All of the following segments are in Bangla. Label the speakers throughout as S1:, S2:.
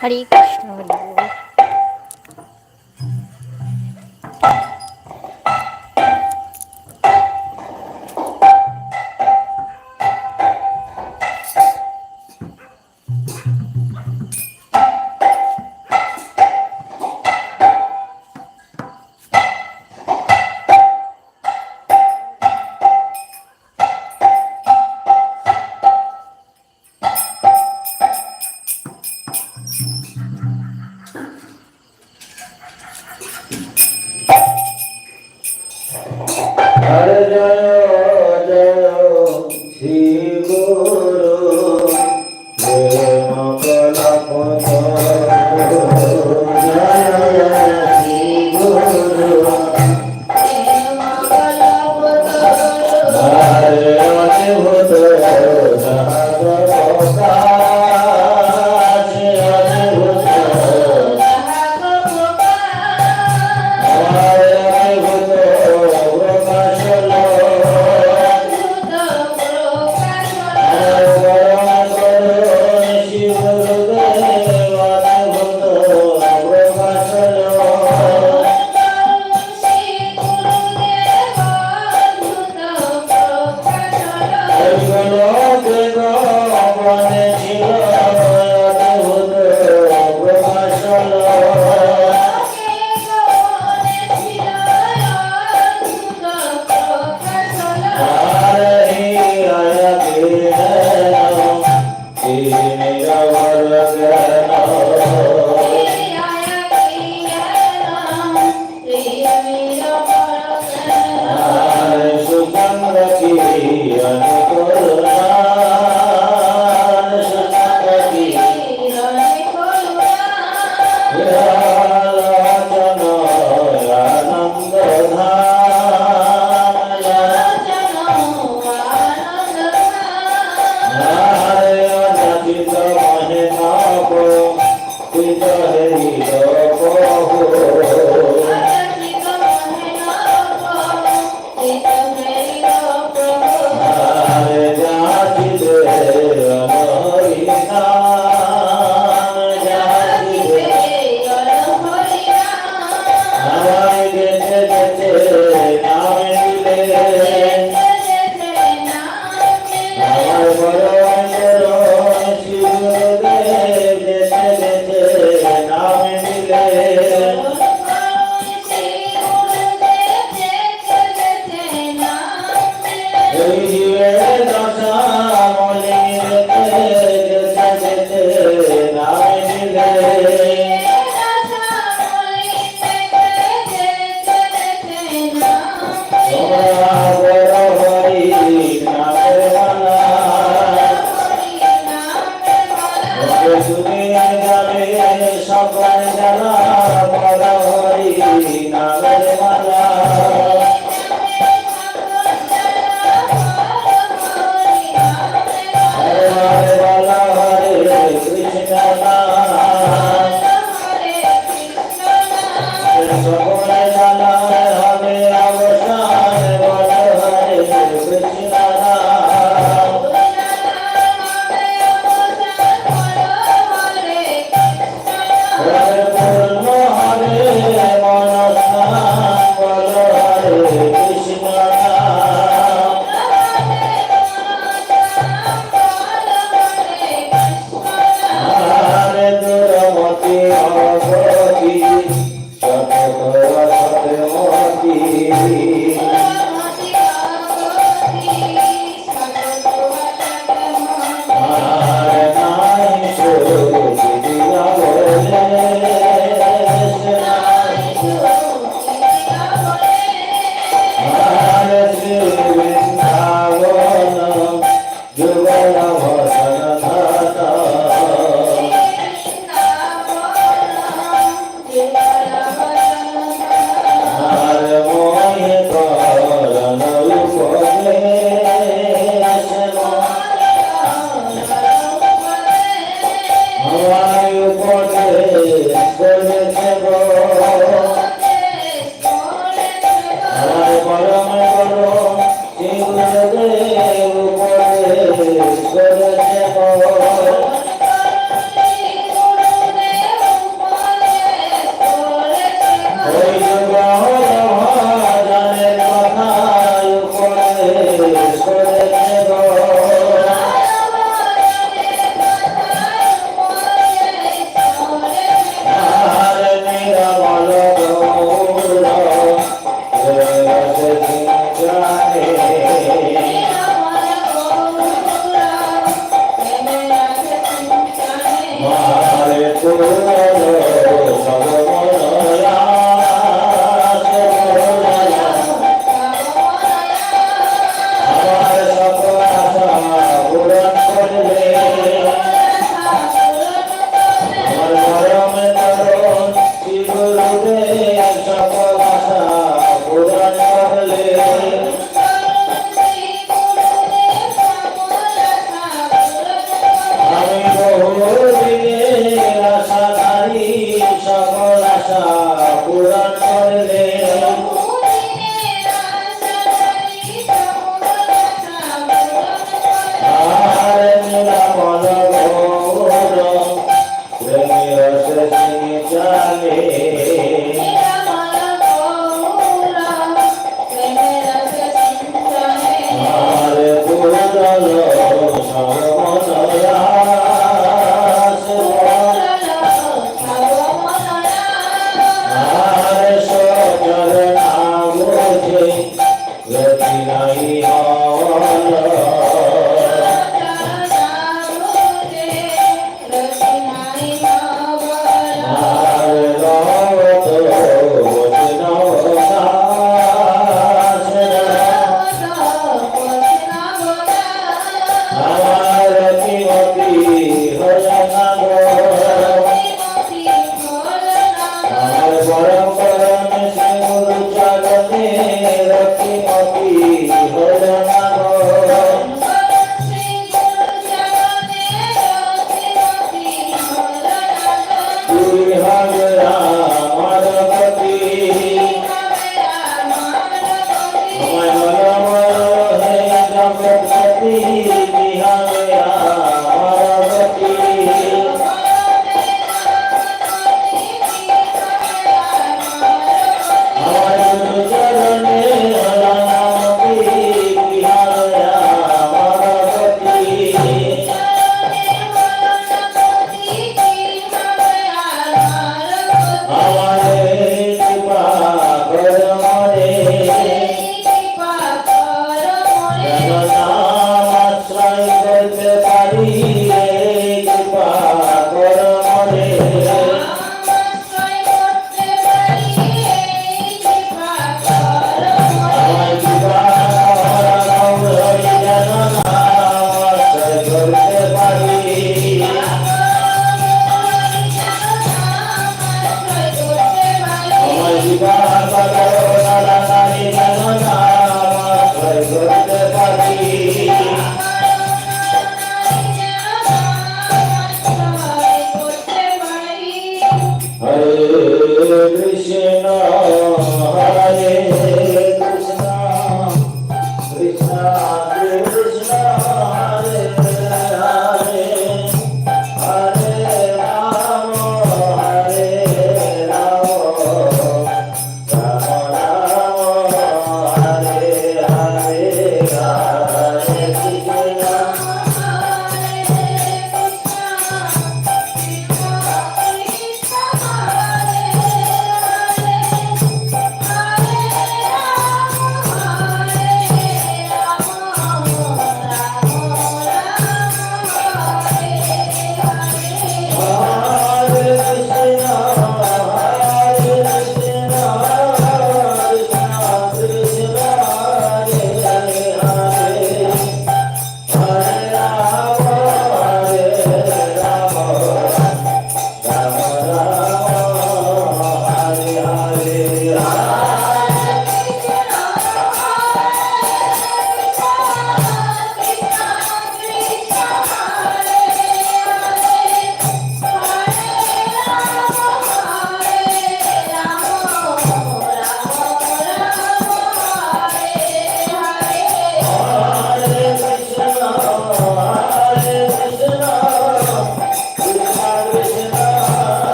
S1: ハリークシュナハリ Yeah, yeah.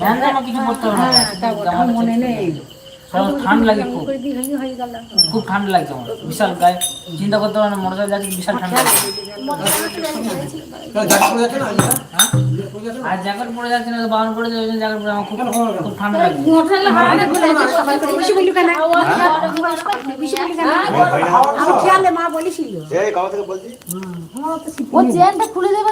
S1: না আমার মনে নেই ঠান্ডা লাগে খুব। খুব ঠান্ডা লাগছে আমার বিশাল গায়ে। চিন্তা করতে পারে না মোটর যাচ্ছে বিশাল ঠান্ডা লাগছে হ্যাঁ? আর জ্যাকেট পরে যাচ্ছে না বারণ করে ওই জন্য জ্যাকেট পরে আমার খুব খুব ঠান্ডা লাগছে
S2: ও চেনটা খুলে দেবে